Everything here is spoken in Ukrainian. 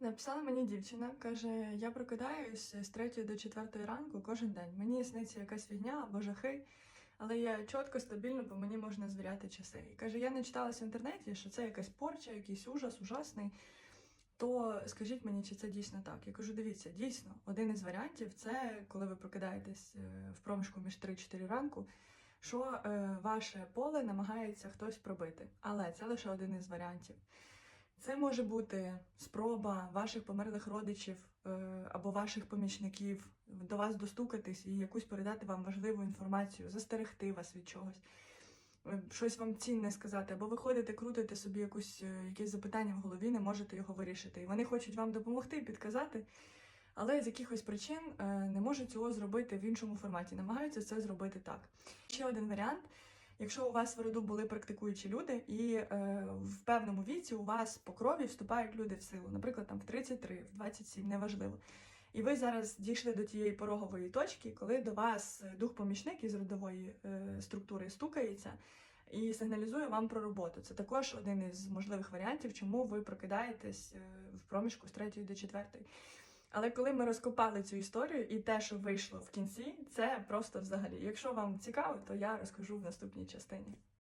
Написала мені дівчина, каже: я прокидаюсь з 3 до 4 ранку кожен день. Мені сниться якась фігня або жахи, але я чітко, стабільно, бо мені можна звіряти часи. І каже, я не читалася в інтернеті, що це якась порча, якийсь ужас, ужасний. То скажіть мені, чи це дійсно так? Я кажу, дивіться, дійсно, один із варіантів це коли ви прокидаєтесь е, в проміжку між 3-4 ранку, що е, ваше поле намагається хтось пробити. Але це лише один із варіантів. Це може бути спроба ваших померлих родичів е, або ваших помічників до вас достукатись і якусь передати вам важливу інформацію, застерегти вас від чогось, е, щось вам цінне сказати, або ви ходите, крутите собі якусь, е, якесь запитання в голові, не можете його вирішити. І вони хочуть вам допомогти, підказати, але з якихось причин не можуть цього зробити в іншому форматі. Намагаються це зробити так. Ще один варіант. Якщо у вас в роду були практикуючі люди, і е, в певному віці у вас по крові вступають люди в силу, наприклад, там в 33, в 27, неважливо. І ви зараз дійшли до тієї порогової точки, коли до вас дух-помічник із родової е, структури стукається і сигналізує вам про роботу. Це також один із можливих варіантів, чому ви прокидаєтесь е, в проміжку з 3 до 4. Але коли ми розкопали цю історію і те, що вийшло в кінці, це просто взагалі. Якщо вам цікаво, то я розкажу в наступній частині.